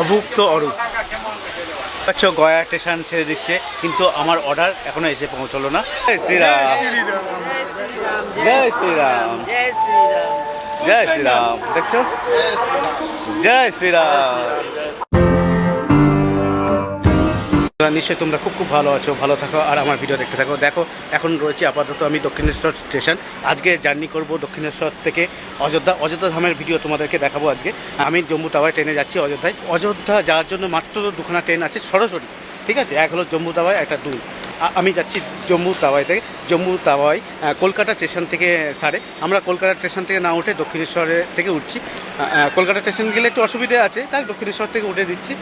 অভুক্ত অরূপ। আচ্ছা গয়া স্টেশন ছেড়ে দিচ্ছে কিন্তু আমার অর্ডার এখনও এসে পৌঁছলো না। জয় শ্রীরাম। জয় শ্রীরাম। জয় শ্রীরাম। জয় শ্রীরাম। দেখছ? জয় শ্রীরাম। নিশ্চয়ই তোমরা খুব খুব ভালো আছো, ভালো থাকো আর আমার ভিডিও দেখতে থাকো। দেখো, এখন রয়েছে আপাতত আমি দক্ষিণেশ্বর স্টেশন। আজকে জার্নি করব দক্ষিণেশ্বর থেকে অযোধ্যা। অযোধ্যা ধামের ভিডিও তোমাদেরকে দেখাবো আজকে। আমি জম্মু তাওয়ায় ট্রেনে যাচ্ছি অযোধ্যায়। অযোধ্যা যাওয়ার জন্য মাত্র দুখানা ট্রেন আছে সরাসরি। ঠিক আছে? এক হলো জম্মু তাওয়ায় একটা দুই আমি যাচ্ছি জম্মু তাওয়াই থেকে। জম্মু তাওয়াই কলকাতা স্টেশন থেকে সারে। আমরা কলকাতা স্টেশন থেকে না উঠে দক্ষিণেশ্বরে থেকে উঠছি। কলকাতা স্টেশন গেলে একটু অসুবিধা আছে, তাই দক্ষিণেশ্বর থেকে উঠে দিচ্ছি।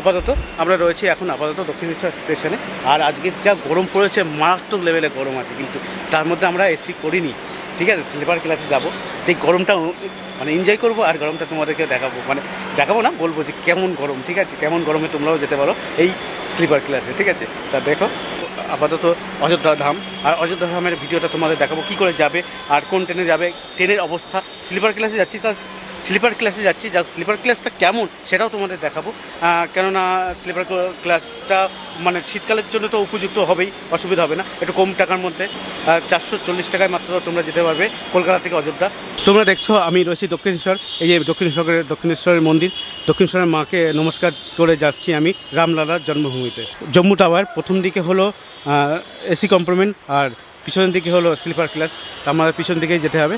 আপাতত আমরা রয়েছি এখন আপাতত দক্ষিণেশ্বর স্টেশনে। আর আজকে যা গরম পড়েছে, মারাত্মক লেভেলে গরম আছে কিন্তু তার মধ্যে আমরা এসি করিনি। ঠিক আছে স্লিপার ক্লাসে যাব। সেই গরমটা মানে এনজয় করব আর গরমটা তোমাদেরকে দেখাবো। মানে দেখাবো না, বলব যে কেমন গরম, ঠিক আছে? কেমন গরমে তোমরাও যেতে পারো এই স্লিপার ক্লাসে ঠিক আছে? তা দেখো। আপাতত অযোধ্যা ধাম। আর অযোধ্যা ধামের ভিডিওটা তোমাদের দেখাবো, কী করে যাবে, আর কোন ট্রেনে যাবে ট্রেনের অবস্থা স্লিপার ক্লাসে যাচ্ছি, তা স্লিপার ক্লাসে যাচ্ছি। যা স্লিপার ক্লাসটা কেমন সেটাও তোমাদের দেখাবো। কেননা স্লিপার ক্লাসটা মানে শীতকালের জন্য তো উপযুক্ত হবেই, অসুবিধা হবে না। একটু কম টাকার মধ্যে চারশো চল্লিশ টাকায় মাত্র তোমরা যেতে পারবে কলকাতা থেকে অযোধ্যা। তোমরা দেখছ, আমি রয়েছি দক্ষিণেশ্বর, এই যে দক্ষিণেশ্বরের দক্ষিণেশ্বরের মন্দির। দক্ষিণেশ্বরের মাকে নমস্কার করে যাচ্ছি আমি রামলালার জন্মভূমিতে। জম্মু টাওয়ার প্রথম দিকে হলো এসি কম্পার্টমেন্ট আর পিছনের দিকে হলো স্লিপার ক্লাস। আমাদের পিছন দিকেই যেতে হবে।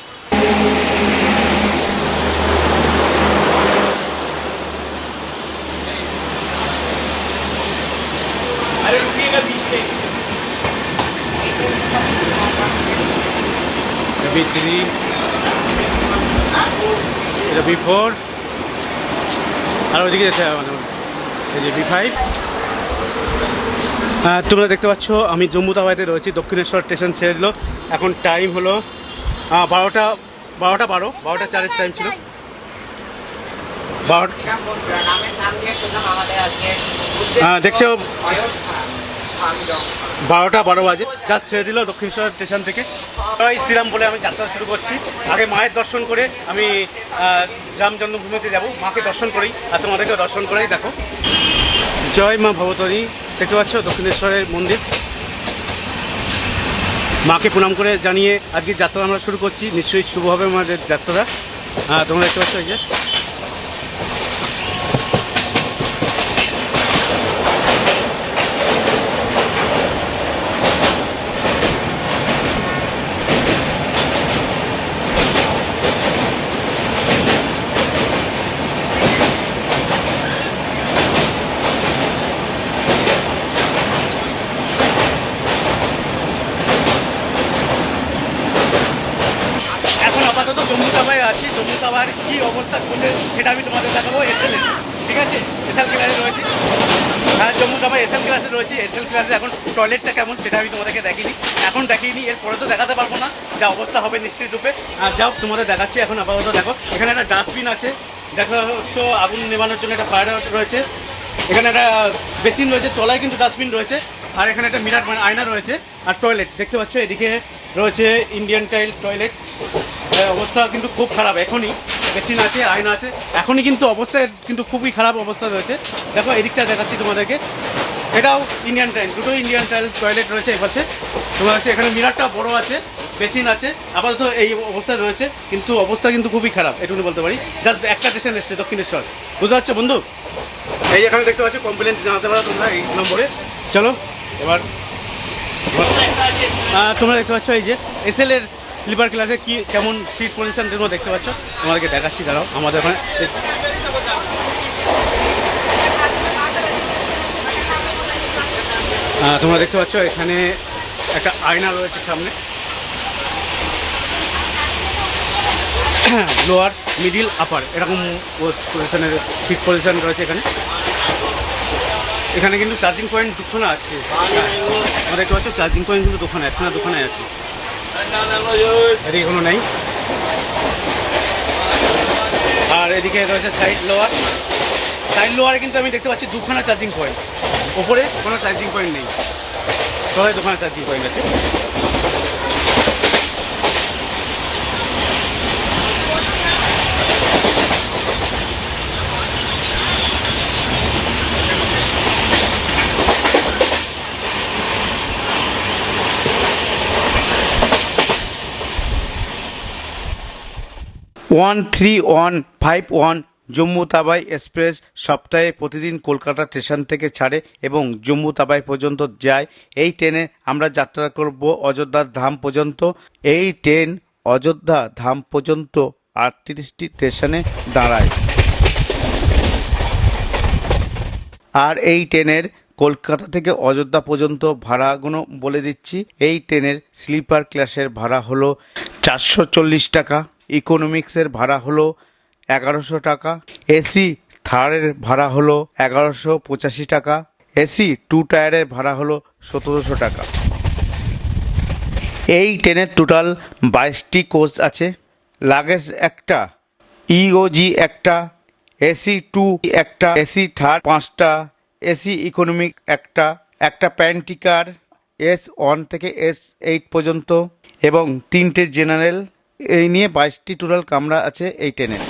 এটা বি ফোর। আর ওইদিকে যেতে হবে এই যে বি ফাইভ। তোমরা দেখতে পাচ্ছ আমি জম্মু তাওয়াইতে রয়েছি দক্ষিণেশ্বর স্টেশন ছেড়ে দিল। এখন টাইম হলো বারোটা বারোটা বারো বারোটা চারের টাইম ছিল। আহ, দেখছ বারোটা বারো বাজে জাস্ট ছেড়ে দিল দক্ষিণেশ্বর স্টেশন থেকে। জয় শ্রীরাম বলে আমি যাত্রা শুরু করছি। আগে মায়ের দর্শন করে আমি রাম জন্মভূমিতে যাব। মাকে দর্শন করেই আর তোমাদেরকে দর্শন করেই, দেখো। জয় মা ভবতরী, দেখতে পাচ্ছ দক্ষিণেশ্বরের মন্দির। মাকে প্রণাম করে জানিয়ে আজকে যাত্রা আমরা শুরু করছি। নিশ্চয়ই শুভ হবে আমাদের যাত্রা। হ্যাঁ তোমরা দেখতে পাচ্ছ এই যে এখন আপাতত জম্মু তাবায় আছি জম্মু তাবার কি অবস্থা করছে সেটা আমি তোমাদের দেখাবো এসএল ঠিক আছে এসএল ক্লাসে রয়েছি তাবায় এসএল ক্লাসে রয়েছে এসএল ক্লাসে এখন টয়লেটটা কেমন সেটা আমি তোমাদেরকে দেখিনি। এখন দেখিনি, এরপরে তো দেখাতে পারব না, যা অবস্থা হবে নিশ্চিত রূপে। আর যাও, তোমাদের দেখাচ্ছি এখন আপাতত, দেখো, এখানে একটা ডাস্টবিন আছে। দেখো সো আগুন নেবানোর জন্য একটা ফায়ার রয়েছে। এখানে একটা বেসিন রয়েছে, তলায় কিন্তু ডাস্টবিন রয়েছে। আর এখানে একটা মিরার মানে আয়না রয়েছে আর টয়লেট দেখতে পাচ্ছ এদিকে রয়েছে ইন্ডিয়ান টাইল টয়লেট অবস্থা কিন্তু খুব খারাপ, এখনই বেসিন আছে, আয়না আছে। এখনই কিন্তু অবস্থা, কিন্তু খুবই খারাপ অবস্থা রয়েছে। দেখো, এদিকটা দেখাচ্ছি তোমাদেরকে। এটাও ইন্ডিয়ান টাইল দুটো ইন্ডিয়ান টাইল টয়লেট রয়েছে এপাশে তোমার হচ্ছে এখানে মিরারটা বড় আছে বেসিন আছে, আপাতত এই অবস্থায় রয়েছে, কিন্তু অবস্থা কিন্তু খুবই খারাপ, এটুকুনি বলতে পারি। জাস্ট একটা স্টেশন এসছে, দক্ষিণেশ্বর। বুঝতে পারছ বন্ধু? এই এখানে দেখতে পাচ্ছ কমপ্লেন জানাতে পারো তোমরা এই নম্বরে। চলো। এবার তোমরা দেখতে পাচ্ছ এই যে এসএল এর স্লিপার ক্লাসে কি, কেমন সিট পজিশন তোমরা দেখতে পাচ্ছ? তোমাদেরকে দেখাচ্ছি, দাঁড়াও, আমাদের ওখানে তোমরা দেখতে পাচ্ছ এখানে একটা আয়না রয়েছে সামনে। লোয়ার মিডিল আপার এরকম পজিশনের সিট পজিশন রয়েছে এখানে। এখানে কিন্তু চার্জিং পয়েন্ট দুখানা আছে। আমরা দেখতে পাচ্ছি চার্জিং পয়েন্ট কিন্তু দোকানে একখানা দোকানে আছে। এদিকে নেই। আর এদিকে রয়েছে সাইড লোয়ার সাইড লোয়ারে কিন্তু আমি দেখতে পাচ্ছি দুখানা চার্জিং পয়েন্ট ওপরে কোনো চার্জিং পয়েন্ট নেই। সবাই দোকানে চার্জিং পয়েন্ট আছে। One three one five one Jammu Tawi express সপ্তাহে প্রতিদিন কলকাতা স্টেশন থেকে ছাড়ে এবং জম্মু তাবাই পর্যন্ত যায়। এই ট্রেনে আমরা যাত্রা করব অযোধ্যার ধাম পর্যন্ত। এই ট্রেন অযোধ্যা ধাম পর্যন্ত আটত্রিশটি স্টেশনে দাঁড়ায়। আর এই ট্রেনের কলকাতা থেকে অযোধ্যা পর্যন্ত ভাড়াগুলো বলে দিচ্ছি। এই ট্রেনের স্লিপার ক্লাসের ভাড়া হলো চারশো চল্লিশ টাকা। ইকোনমিক্সের ভাড়া হলো এগারোশো টাকা এসি থার্ডের ভাড়া হলো এগারোশো পঁচাশি টাকা এসি টু টায়ারের ভাড়া হলো সতেরোশো টাকা। এই ট্রেনের টোটাল বাইশটি কোচ আছে লাগেজ একটা ইওজি একটা এসি টু একটা এসি থার্ড পাঁচটা এসি ইকোনমিক একটা একটা প্যান্টিকার এস ওয়ান থেকে এস এইট পর্যন্ত, এবং তিনটে জেনারেল এই নিয়ে বাইশটি টোটাল কামরা আছে এই ট্রেনের।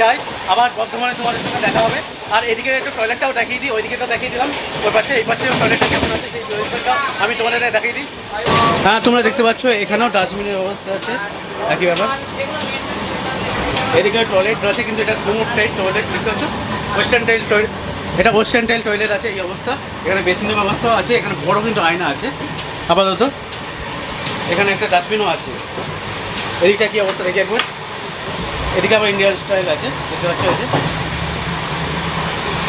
যাই, আবার বর্ধমানে তোমাদের সঙ্গে দেখা হবে। আর এদিকে একটু টয়লেটটাও দেখিয়ে দিই ওইদিকেটাও দেখিয়ে দিলাম। ওই পাশে, এই পাশে টয়লেটটা কেমন আছে সেই টয়লেটটা আমি তোমাদের দেখিয়ে দিই। হ্যাঁ তোমরা দেখতে পাচ্ছ, এখানেও ডাস্টবিনের ব্যবস্থা আছে। একই ব্যাপার। এদিকে টয়লেট রয়েছে, কিন্তু এটা কোমর টাইপ টয়লেট দেখতে পাচ্ছ ওয়েস্টার্ন টাইল টয়লেট এটা ওয়েস্টার্ন টাইল টয়লেট আছে, এই অবস্থা। এখানে বেসিনের ব্যবস্থাও আছে, এখানে বড় কিন্তু আয়না আছে। আপাতত, এখানে একটা ডাস্টবিনও আছে। এদিকটা কি অবস্থা? দেখি একবার। এদিকে আবার ইন্ডিয়ান স্টাইল আছে, দেখতে পাচ্ছ যে।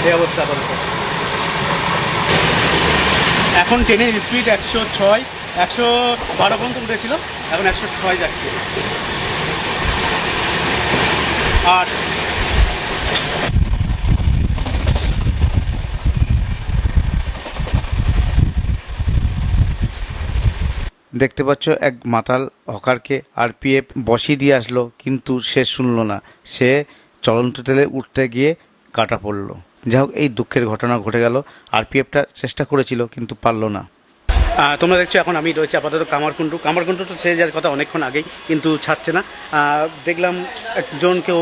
এই অবস্থা আপাতত। এখন ট্রেনের স্পিড একশো ছয়, একশো বারো পর্যন্ত উঠেছিল, এখন একশো ছয় যাচ্ছে। আর দেখতে পাচ্ছ, এক মাতাল হকারকে আর আরপিএফ বসিয়ে দিয়ে আসলো, কিন্তু সে শুনলো না। সে চলন্ত তেলে উঠতে গিয়ে কাটা পড়ল। যাই হোক, এই দুঃখের ঘটনা ঘটে গেল। আর আরপিএফটা চেষ্টা করেছিল, কিন্তু পারল না। তোমরা দেখছ, এখন আমি রয়েছে আপাতত কামারকুণ্ডু। কামারকুণ্ডু তো ছেড়ে যাওয়ার কথা অনেকক্ষণ আগেই, কিন্তু ছাড়ছে না। দেখলাম একজন কেউ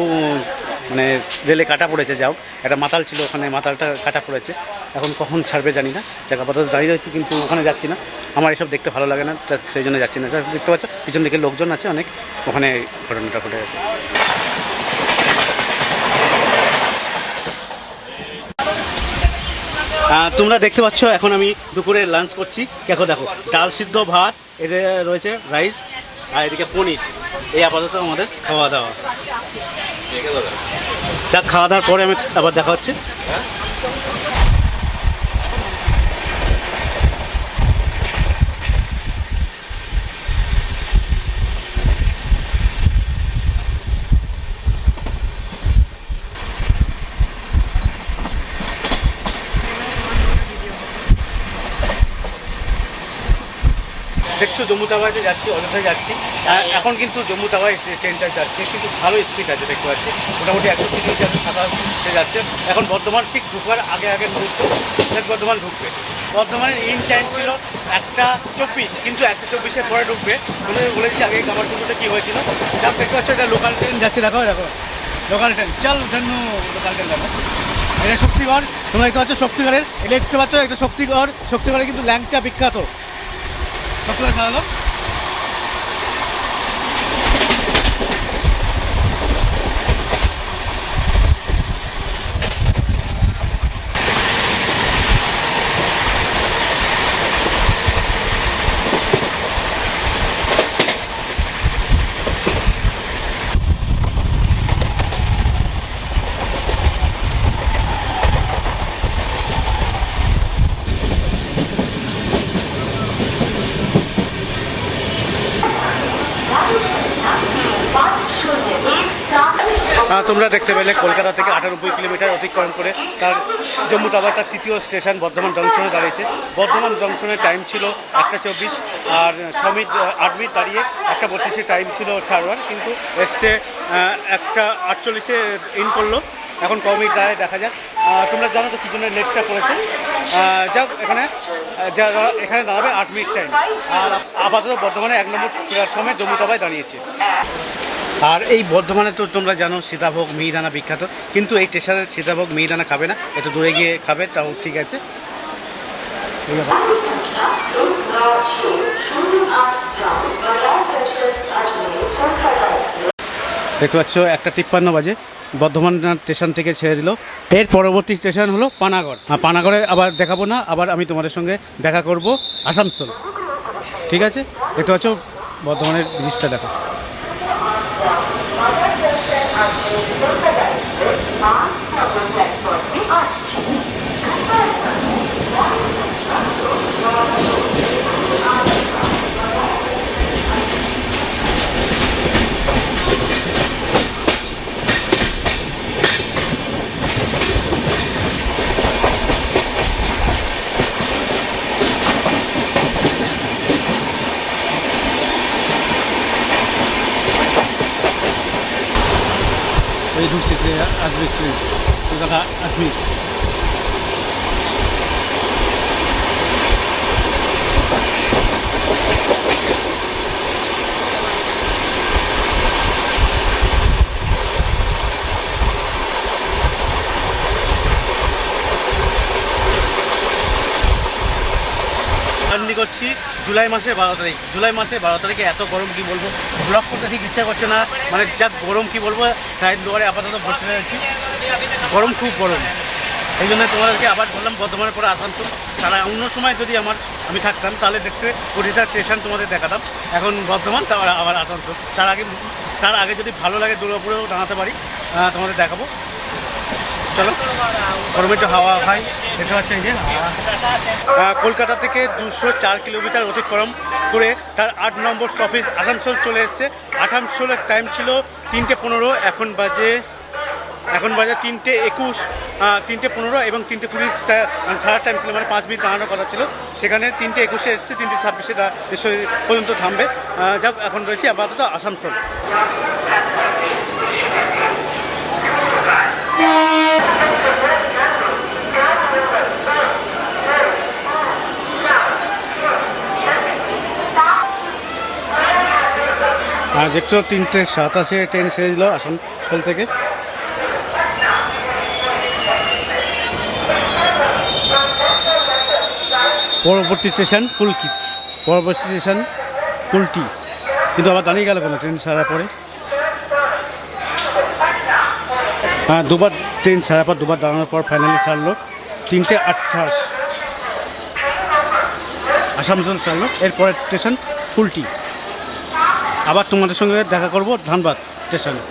মানে রেলে কাটা পড়েছে, যাও। একটা মাতাল ছিল ওখানে, মাতালটা কাটা পড়েছে। এখন কখন ছাড়বে জানি না। যাক, আপাতত দাঁড়িয়ে রয়েছি, কিন্তু ওখানে যাচ্ছি না। আমার এসব দেখতে ভালো লাগে না সেই জন্য যাচ্ছি না। দেখতে পাচ্ছ, পিছন দিকে লোকজন আছে অনেক, ওখানে ঘটনাটা ঘটে গেছে। তোমরা দেখতে পাচ্ছ এখন আমি দুপুরে লাঞ্চ করছি। দেখো দেখো ডাল সিদ্ধ ভাত এতে রয়েছে রাইস আর এদিকে পনির। এই আপাতত আমাদের খাওয়া দাওয়া। খাওয়া দাওয়ার পরে আমি আবার দেখা হচ্ছে। দেখছ জম্মু তাওয়াইতে যাচ্ছি অযোধ্যায় যাচ্ছি। আর এখন কিন্তু জম্মু তাওয়াই ট্রেনটা যাচ্ছে কিন্তু ভালো স্পিড আছে দেখতে পাচ্ছি। মোটামুটি একশো তিরিশ একশো সাতাশে যাচ্ছে। এখন বর্ধমান ঠিক ঢুকবার আগে আগে মুহূর্ত ঠিক বর্ধমান ঢুকবে। বর্ধমানের ইন টাইম ছিল একটা চব্বিশ কিন্তু একটা চব্বিশের পরে ঢুকবে। তোমাদের বলেছি আগে আমার কিন্তু কী হয়েছিল? যা দেখতে পাচ্ছ এটা লোকাল ট্রেন যাচ্ছে দেখো দেখো। লোকাল ট্রেন চল ধন্য লোকাল ট্রেন দেখো। এটা শক্তিগড় তোমরা দেখতে পাচ্ছ শক্তিগড়ের। এটা দেখতে পাচ্ছ এটা শক্তিগড়। শক্তিগড়ে কিন্তু ল্যাংচা বিখ্যাত। শক্তিগড় খেলালো তোমরা দেখতে পেলে কলকাতা থেকে আটানব্বই কিলোমিটার অতিক্রম করে তার জম্মু তাবার তার তৃতীয় স্টেশন বর্ধমান জংশনে দাঁড়িয়েছে। বর্ধমান জংশনের টাইম ছিল একটা চব্বিশ আর ছ মিনিট আট মিনিট দাঁড়িয়ে একটা বত্রিশের টাইম ছিল সার্ভার কিন্তু এসছে একটা আটচল্লিশে ইন করল। এখন ক মিনিট দাঁড়ায় দেখা যাক। তোমরা জানো তো কি জন্য লেটটা করেছে? যাক এখানে যা এখানে দাঁড়াবে আট মিনিট টাইম আর আপাতত বর্ধমানে এক নম্বর প্ল্যাটফর্মে জম্মু তাবায় দাঁড়িয়েছে। আর এই বর্ধমানে তো তোমরা জানো সীতাভোগ মিহিদানা বিখ্যাত। কিন্তু এই স্টেশনের সীতাভোগ মিহিদানা খাবে না। একটু দূরে গিয়ে খাবে তাও ঠিক আছে। দেখতে পাচ্ছ একটা তিপ্পান্ন বাজে। বর্ধমান স্টেশন থেকে ছেড়ে দিল। এর পরবর্তী স্টেশন হলো পানাগড়। আর পানাগড়ে আবার দেখাবো না আবার আমি তোমাদের সঙ্গে দেখা করব আসানসোল। ঠিক আছে? দেখতে পাচ্ছ বর্ধমানের ব্রিজটা দেখো ওই ঢুকছে সে আসবে কলকাতা আসবি জার্নি করছি জুলাই মাসে বারো তারিখ, জুলাই মাসে বারো তারিখে এত গরম কি বলব? ব্লগ করতে ঠিক ইচ্ছা করছে না। মানে যা গরম কি বলব সাইড লোয়ারে আপাতত বসে রয়েছি। গরম খুব গরম। এই জন্য তোমাদেরকে আবার বললাম, বর্ধমানের পরে আসানসোল। তারা অন্য সময় যদি আমার, আমি থাকতাম, তাহলে দেখতে প্রতিটা স্টেশন তোমাদের দেখাতাম। এখন বর্ধমান তারপর আবার আসানসোল। তার আগে তার আগে যদি ভালো লাগে, দুর্গাপুরেও দাঁড়াতে পারি তোমাদের দেখাবো। চলো। গরমে একটু হাওয়া খাই। দেখতে পাচ্ছি এই যে কলকাতা থেকে দুশো চার কিলোমিটার অতিক্রম করে তার আট নম্বর স্টপেজ আসানসোল চলে এসছে। আসানসোলের টাইম ছিল তিনটে পনেরো, এখন বাজে এখন বাজে তিনটে একুশ তিনটে পনেরো এবং তিনটে কুড়ি মানে সারা টাইম ছিল মানে পাঁচ মিনিট দাঁড়ানোর কথা ছিল। সেখানে তিনটে একুশে এসছে, তিনটে ছাব্বিশে পর্যন্ত থামবে। যাক, এখন রয়েছি আপাতত আসানসোল। আর দেখছ তিনটে সাতাশে ট্রেন ছেড়ে দিল আসানসোল থেকে। পরবর্তী স্টেশন কুলকি, পরবর্তী স্টেশন কুলটি। কিন্তু আবার দাঁড়িয়ে গেল কেন ট্রেন ছাড়ার পরে হ্যাঁ দুবার ট্রেন ছাড়ার পর দুবার দাঁড়ানোর পর ফাইনালি ছাড়লো। তিনটে আঠাশ আসানসোল ছাড়লো। এরপরে স্টেশন ফুলটি আবার তোমাদের সঙ্গে দেখা করব ধানবাদ স্টেশনে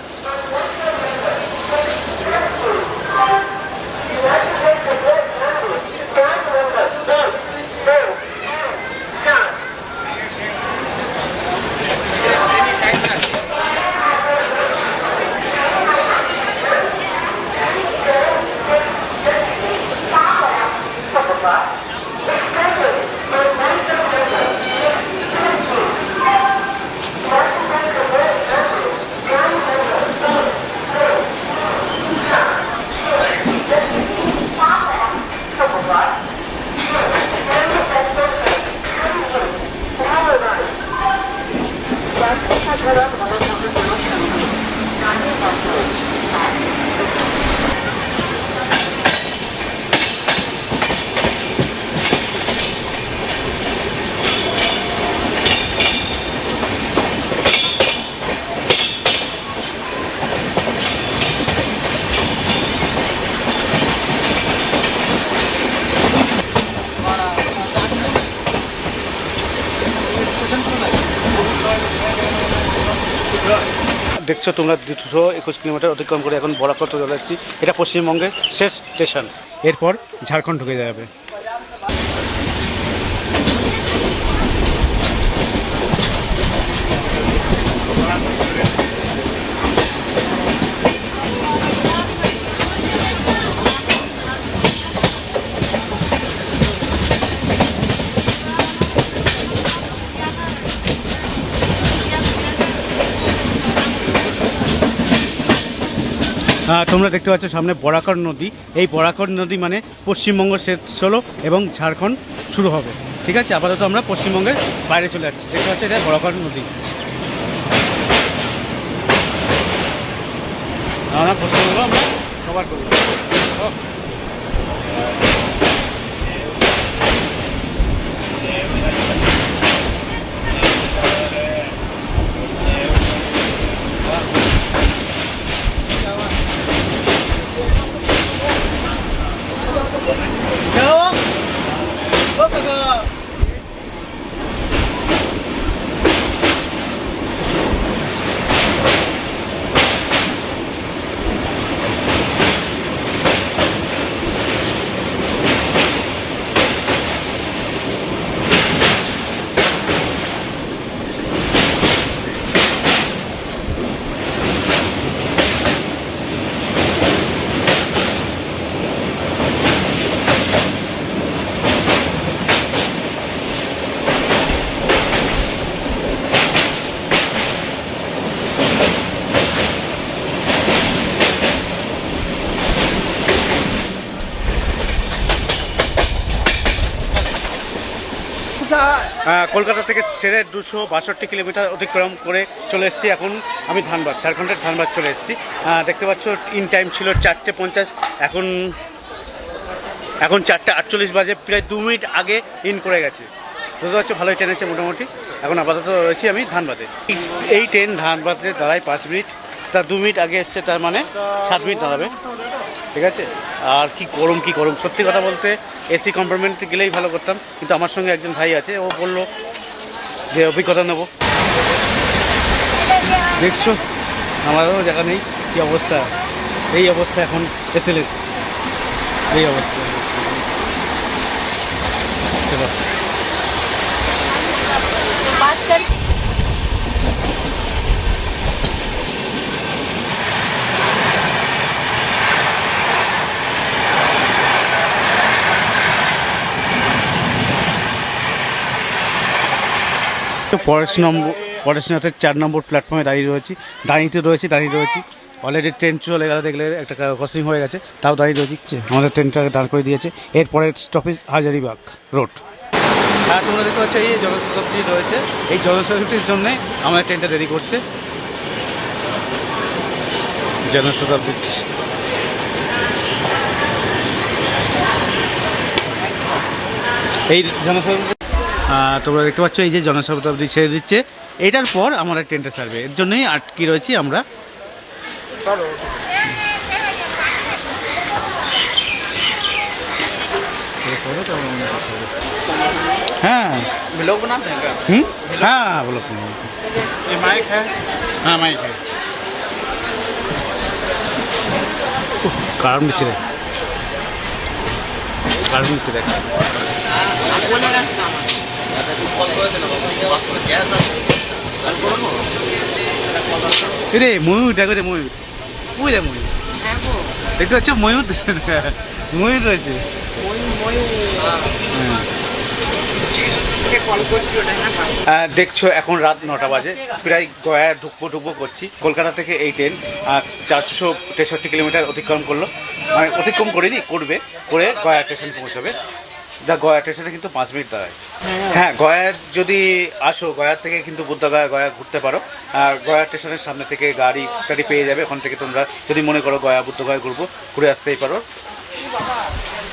দেখছ তোমরা দুশো একুশ কিলোমিটার অতিক্রম করে এখন বরাকর চলে এসেছি এটা পশ্চিমবঙ্গের শেষ স্টেশন এরপর ঝাড়খণ্ড ঢুকে যাবে। তোমরা দেখতে পাচ্ছ সামনে বরাকর নদী। এই বরাকর নদী মানে পশ্চিমবঙ্গ শেষ হলো এবং ঝাড়খণ্ড শুরু হবে। ঠিক আছে? আপাতত আমরা পশ্চিমবঙ্গের বাইরে চলে যাচ্ছি। দেখতে পাচ্ছ এটা বরাকর নদী। আমরা পশ্চিমবঙ্গ আমরা কভার করব কলকাতা থেকে ছেড়ে দুশো বাষট্টি কিলোমিটার অতিক্রম করে চলে এসেছি। এখন আমি ধানবাদ, ঝাড়খণ্ডের ধানবাদ চলে এসেছি। দেখতে পাচ্ছ ইন টাইম ছিল চারটে পঞ্চাশ, এখন এখন চারটে আটচল্লিশ বাজে, প্রায় দু মিনিট আগে ইন করে গেছে। বুঝতে পারছ? ভালোই ট্রেন আছে মোটামুটি। এখন আপাতত রয়েছি আমি ধানবাদে। এই- ট্রেন ধানবাদের দাঁড়ায় পাঁচ মিনিট। তার দু মিনিট আগে এসছে, তার মানে সাত মিনিট দাঁড়াবে। ঠিক আছে? আর কি গরম কি গরম। সত্যি কথা বলতে, এসি কম্পার্টমেন্টে গেলেই ভালো করতাম। কিন্তু আমার সঙ্গে একজন ভাই আছে, ও বলল যে অভিজ্ঞতা নেব। দেখছ? আমারও জায়গা নেই। কি অবস্থা? এই অবস্থা এখন এসএলএস। এই অবস্থা। চলো। পরেশ নম্বর পরেশনাথের চার নম্বর প্ল্যাটফর্মে দাঁড়িয়ে রয়েছি। দাঁড়িয়ে রয়েছি দাঁড়িয়ে রয়েছি। অলরেডি ট্রেন চলে গেল, দেখলে একটা ক্রসিং হয়ে গেছে, তাও দাঁড়িয়ে রয়েছে। আমাদের ট্রেনটাকে দাঁড় করে দিয়েছে। এরপরের স্টপেজ হাজারিবাগ রোড হ্যাঁ তোমরা দেখতে পাচ্ছ, এই জনশতাব্দী রয়েছে। এই জনশতাব্দীর জন্যে আমাদের ট্রেনটা দেরি করছে। জনশতাব্দী এই জনশতাব্দী তোমরা দেখতে পাচ্ছ এই যে জনশতাব্দী ছেড়ে দিচ্ছে এটার পর আমরা ট্রেনটা ছাড়বে এর জন্যই আটকি রয়েছি আমরা হ্যাঁ ब्लॉग बनाते हैं क्या হুম হ্যাঁ বলো ये माइक है হ্যাঁ মাইক হ্যাঁ কারণ দিচ্ছে দেখ কারণ দিচ্ছে দেখ आप बोलेगा রে ময়ূর দেখো রে ময়ূর ওই ময়ূর দেখতে পাচ্ছ ময়ূর ময়ূর রয়েছে দেখছ, এখন রাত নটা বাজে। প্রায় গয়া ঢুকবো ঢুকবো করছি। কলকাতা থেকে এই ট্রেন চারশো তেষট্টি কিলোমিটার অতিক্রম করল। মানে অতিক্রম করেনি, করবে, করে গয়া স্টেশন পৌঁছবে। যা গয়া স্টেশনে কিন্তু পাঁচ মিনিট দাঁড়ায়। হ্যাঁ। গয়া যদি আসো গয়া থেকে কিন্তু বুদ্ধগয়া গয়া ঘুরতে পারো। আর গয়া স্টেশনের সামনে থেকে গাড়ি টাড়ি পেয়ে যাবে ওখান থেকে তোমরা যদি মনে করো গয়া বুদ্ধগয়া ঘুরবো ঘুরে আসতেই পারো।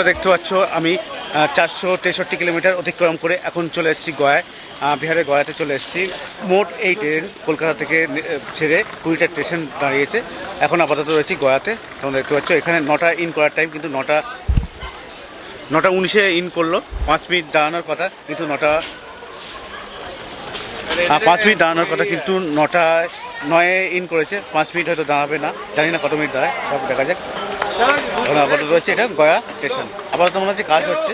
দেখতে পাচ্ছ আমি চারশো তেষট্টি কিলোমিটার অতিক্রম করে এখন চলে এসেছি গয়ায়। বিহারের গয়াতে চলে এসেছি। মোট এই ট্রেন কলকাতা থেকে ছেড়ে কুড়িটা স্টেশন দাঁড়িয়েছে। এখন আপাতত রয়েছি গয়াতে। তোমরা দেখতে পাচ্ছ এখানে নটা ইন করার টাইম কিন্তু নটা নটা উনিশে ইন করল। পাঁচ মিনিট দাঁড়ানোর কথা কিন্তু নটা পাঁচ মিনিট দাঁড়ানোর কথা কিন্তু নটায় নয়ে ইন করেছে। পাঁচ মিনিট হয়তো দাঁড়াবে না জানি না কত মিনিট দাঁড়ায় সব দেখা যাক। আপাতত রয়েছে এটা গয়া স্টেশন আপাতত মনে হচ্ছে কাজ হচ্ছে।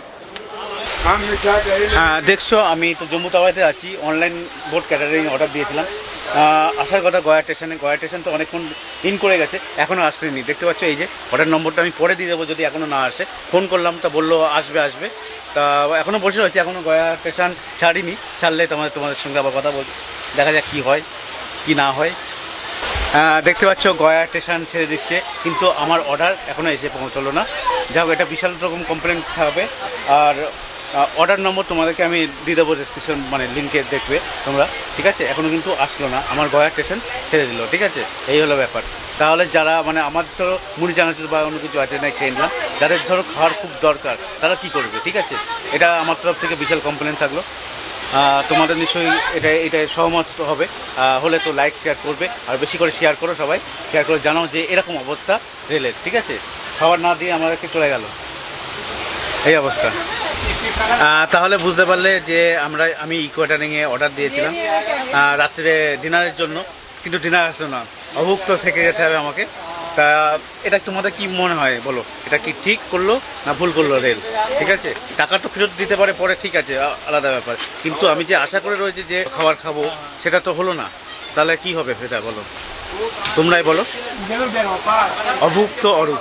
আহ, দেখছ আমি তো জম্মু তাওয়াইতে আছি। অনলাইন বোর্ড ক্যাটারিং অর্ডার দিয়েছিলাম। আসার কথা গয়া স্টেশনে, গয়া স্টেশন তো অনেকক্ষণ ইন করে গেছে এখনও আসেনি। দেখতে পাচ্ছ এই যে অর্ডার নম্বরটা আমি পরে দিয়ে দেবো, যদি এখনও না আসে। ফোন করলাম, তা বলল, আসবে আসবে। তা এখনও বসে রয়েছে এখনও গয়া স্টেশন ছাড়িনি। ছাড়লে তোমাদের তোমাদের সঙ্গে আবার কথা বলছি। দেখা যাক কী হয়, কি না হয়। দেখতে পাচ্ছ, গয়া স্টেশন ছেড়ে দিচ্ছে, কিন্তু আমার অর্ডার এখনও এসে পৌঁছলো না। যাই হোক, এটা বিশাল রকম কমপ্লেন থাকবে। আর অর্ডার নম্বর তোমাদেরকে আমি দিয়ে দেবো ডিসক্রিপশন মানে লিঙ্কে দেখবে তোমরা। ঠিক আছে? এখনও কিন্তু আসলো না। আমার গয়া স্টেশন ছেড়ে দিল। ঠিক আছে? এই হলো ব্যাপার। তাহলে যারা মানে আমার ধরো মুড়ি চানাচুর বা অন্য কিছু আছে না খেয়ে নিলাম। যাদের ধরো খাওয়ার খুব দরকার, তারা কি করবে? ঠিক আছে? এটা আমার তরফ থেকে বিশাল কমপ্লেন থাকল। তোমাদের নিশ্চয়ই এটা এটা সহমত হবে। হলে তো লাইক শেয়ার করবে। আর বেশি করে শেয়ার করো সবাই। শেয়ার করে জানাও যে এরকম অবস্থা রেলের। ঠিক আছে? খাবার না দিয়ে আমাদেরকে চলে গেল। এই অবস্থা। তাহলে বুঝতে পারলে যে আমরা, আমি ইকোয়াটারিংয়ে অর্ডার দিয়েছিলাম। রাত্রে ডিনারের জন্য। কিন্তু ডিনার আসলো না। অভুক্ত থেকে যেতে হবে আমাকে। তা এটা তোমাদের কি মনে হয়? বলো। এটা কি ঠিক করল না ভুল করল রেল? ঠিক আছে? টাকা তো ফেরত দিতে পারে, পরে ঠিক আছে। আলাদা ব্যাপার। কিন্তু আমি যে আশা করে রয়েছি যে খাবার খাব, সেটা তো হলো না। তাহলে কি হবে সেটা বলো? তোমরাই বলো। অভুক্ত অরূপ।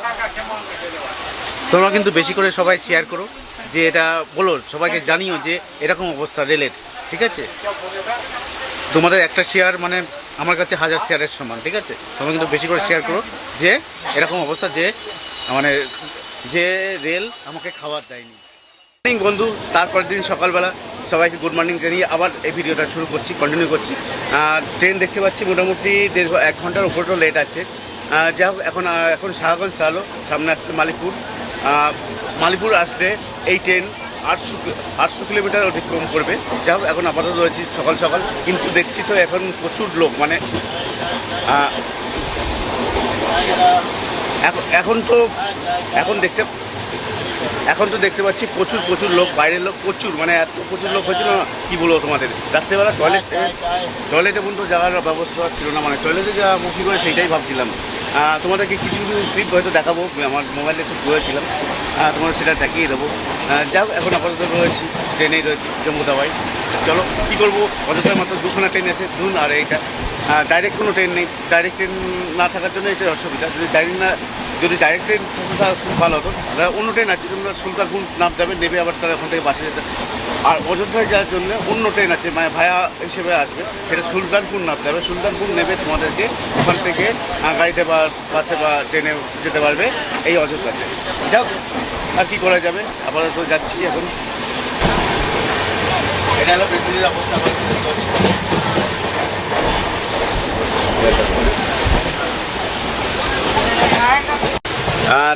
তোমরা কিন্তু বেশি করে সবাই শেয়ার করো। যে এটা বলো সবাইকে জানিও যে এরকম অবস্থা রেলের ঠিক আছে? তোমাদের একটা শেয়ার মানে আমার কাছে হাজার শেয়ারের সমান ঠিক আছে? তোমরা কিন্তু বেশি করে শেয়ার করো যে এরকম অবস্থা যে মানে যে রেল আমাকে খাবার দেয়নি। মর্নিং বন্ধু তারপরের দিন সকালবেলা সবাইকে গুড মর্নিং জানিয়ে আবার এই ভিডিওটা শুরু করছি কন্টিনিউ করছি। ট্রেন দেখতে পাচ্ছি মোটামুটি দেড় এক ঘণ্টার উপরও লেট আছে। যা হোক এখন এখন শাহগঞ্জ চালো সামনে আসছে মালিপুর আহ, মালিপুর আসলে এই ট্রেন আটশো আটশো কিলোমিটার অতিক্রম করবে। যা এখন আপাতত রয়েছি সকাল সকাল, কিন্তু দেখছি তো এখন প্রচুর লোক মানে এখন তো, এখন দেখতে, এখন তো দেখতে পাচ্ছি প্রচুর প্রচুর লোক, বাইরের লোক প্রচুর মানে এত প্রচুর লোক হয়েছিল না কী বলব তোমাদের? রাত্রেবেলা টয়লেট টয়লেটে পর্যন্ত যাওয়ার ব্যবস্থা ছিল না মানে টয়লেটে যাওয়া কী করে সেইটাই ভাবছিলাম। তোমাদেরকে কিছু কিছু ট্রিপ হয়তো দেখাবো আমার মোবাইলে খুব রয়েছিলাম তোমাদের সেটা দেখিয়ে দেবো। যাও এখন আপাতত রয়েছি ট্রেনেই রয়েছি, জম্মু দাবাই চলো, কী করব? অযোধ্যায় মাত্র দুখানা ট্রেন আছে দুন আর এইটা। ডাইরেক্ট কোনো ট্রেন নেই। ডাইরেক্ট ট্রেন না থাকার জন্য এটাই অসুবিধা। যদি ডাইরেক্ট না যদি ডাইরেক্ট ট্রেন থাকতো তাহলে খুব ভালো হতো। অন্য ট্রেন আছে, তোমরা সুলতানপুর নাম যাবে, নেবে আবার তারা ওখান থেকে বাসে যেতে। আর অযোধ্যায় যাওয়ার জন্য অন্য ট্রেন আছে মানে ভায়া হিসেবে আসবে। সেটা সুলতানপুর নামতে হবে সুলতানপুর নেবে তোমাদেরকে, ওখান থেকে গাড়িতে বা বাসে বা ট্রেনে যেতে পারবে এই অযোধ্যাতে যাও, আর কি করা যাবে? আপাতত যাচ্ছি এখন। এটা হলো প্রেসিডেন্টের অবস্থা।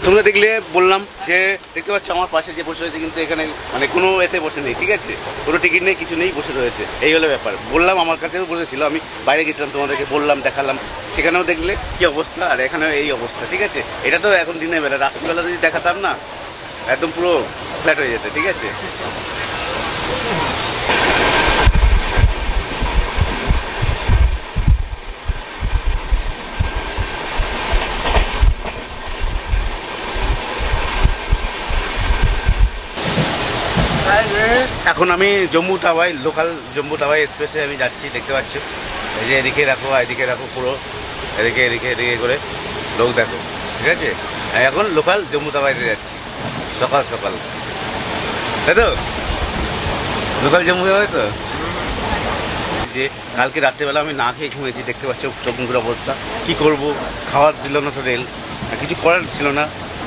তোমরা দেখলে বললাম যে দেখতে পাচ্ছ আমার পাশে যে বসে রয়েছে কিন্তু এখানে মানে কোনো এতে বসে নেই, ঠিক আছে? কোনো টিকিট নেই, কিছু নেই, বসে রয়েছে। এই হলো ব্যাপার। বললাম আমার কাছেও বসেছিল, আমি বাইরে গেছিলাম তোমাদেরকে বললাম, দেখালাম। সেখানেও দেখলে কি অবস্থা, আর এখানেও এই অবস্থা, ঠিক আছে? এটা তো এখন দিনের বেলা, রাত্রিবেলা যদি দেখাতাম না, একদম পুরো ফ্ল্যাট হয়ে যেত, ঠিক আছে? এখন আমি জম্মু টাওয়াই লোকাল জম্মু টাওয়াই এক্সপ্রেসে আমি যাচ্ছি, দেখতে পাচ্ছ। এই যে এদিকে রাখো এদিকে রাখো পুরো। এদিকে এদিকে এদিকে করে লোক দেখো, ঠিক আছে? এখন লোকাল জম্মু টাওয়াইতে যাচ্ছি, সকাল সকাল। তাই তো? লোকাল জম্মু টাওয়াই তো? যে কালকে রাত্রেবেলা আমি না খেয়ে ঘুমিয়েছি, দেখতে পাচ্ছ চোখ মুখের অবস্থা। কী করব? খাবার দিল না তো রেল। কিছু করার ছিল না।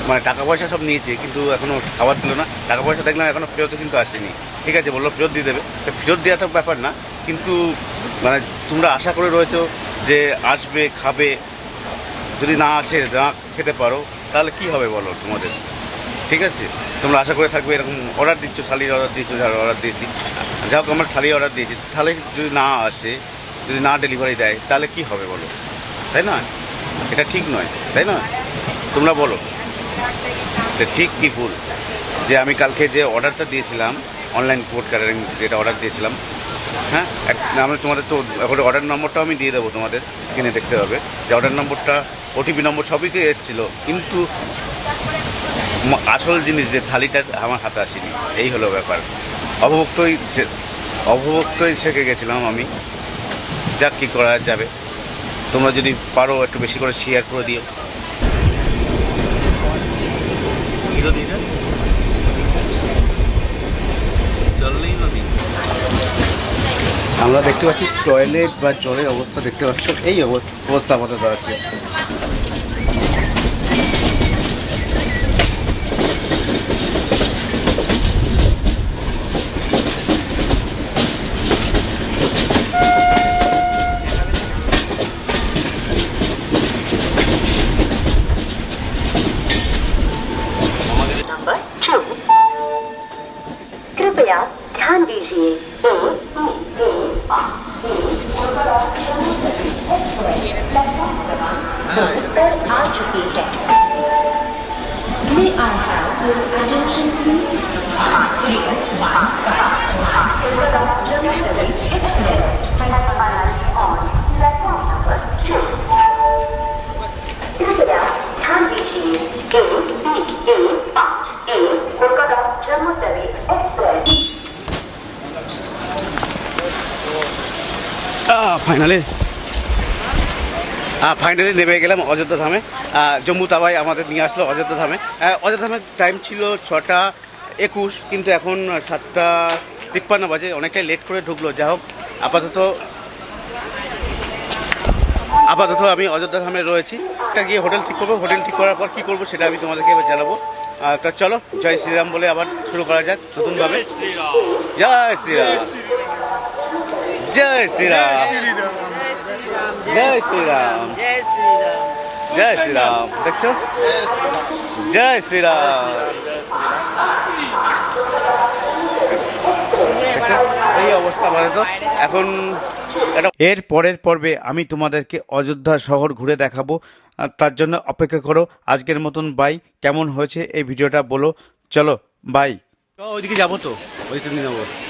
মানে টাকা পয়সা সব নিয়েছে, কিন্তু এখনও খাবার দিল না। টাকা পয়সা দেখলাম এখনও ফেরত কিন্তু আসেনি। ঠিক আছে, বলল ফেরত দিয়ে দেবে। ফেরত দেওয়াটা ব্যাপার না, কিন্তু মানে তোমরা আশা করে রয়েছো যে আসবে, খাবে, যদি না আসে, না খেতে পারো, তাহলে কি হবে বলো তোমাদের? ঠিক আছে? তোমরা আশা করে থাকবে, এরকম অর্ডার দিচ্ছ, থালির অর্ডার দিচ্ছ অর্ডার দিয়েছি। যা হোক, আমরা থালি অর্ডার দিয়েছি। তাহলে যদি না আসে, যদি না ডেলিভারি দেয়, তাহলে কি হবে বলো? তাই না? এটা ঠিক নয়, তাই না? তোমরা বলো। ঠিক কি ভুল? যে আমি কালকে যে অর্ডারটা দিয়েছিলাম অনলাইন কোড কারেন্ট যেটা অর্ডার দিয়েছিলাম। হ্যাঁ? এক আমি তোমাদের তো এখন অর্ডার নম্বরটাও আমি দিয়ে দেবো তোমাদের স্ক্রিনে দেখতে হবে। যে অর্ডার নম্বরটা ওটিপি নম্বর সবই তো এসেছিল, কিন্তু আসল জিনিস যে থালিটা আমার হাতে আসেনি, এই হলো ব্যাপার। অবভুক্তই সে- অবভুক্তই শেখে গেছিলাম আমি। যাক, কী করা যাবে। তোমরা যদি পারো, একটু বেশি করে শেয়ার করে দিও। আমরা দেখতে পাচ্ছি টয়লেট বা জলের অবস্থা দেখতে পাচ্ছ। এই অব- অবস্থা আমাদের আছে कृपया ध्यान दीजिए उत्तर आ चुकी है May I ফাইনালি ফাইনালি নেমে গেলাম অযোধ্যা ধামে। জম্মু তাবাই আমাদের নিয়ে আসলো অযোধ্যা ধামে। অযোধ্যা ধামের টাইম ছিল ছটা একুশ কিন্তু এখন সাতটা তিপ্পান্ন বাজে। অনেকটাই লেট করে ঢুকলো। যা হোক আপাতত আপাতত আমি অযোধ্যা ধামে রয়েছি। একটা গিয়ে হোটেল ঠিক করব। হোটেল ঠিক করার পর কী করব সেটা আমি তোমাদেরকে এবার জানাব। তা চলো জয় শ্রীরাম বলে আবার শুরু করা যাক নতুনভাবে। জয় শ্রীরাম। জয় শ্রীরাম। জয় শ্রীরাম। জয় শ্রীরাম। দেখছ? জয় শ্রীরাম? এই অবস্থা আপাতত এখন একটা- এর পরের পর্বে আমি তোমাদেরকে অযোধ্যা শহর ঘুরে দেখাবো। আর তার জন্য অপেক্ষা করো। আজকের মতন বাই। কেমন হয়েছে এই ভিডিওটা বলো। চলো বাই। ওইদিকে যাব তো। ওই তো নিয়ে নেব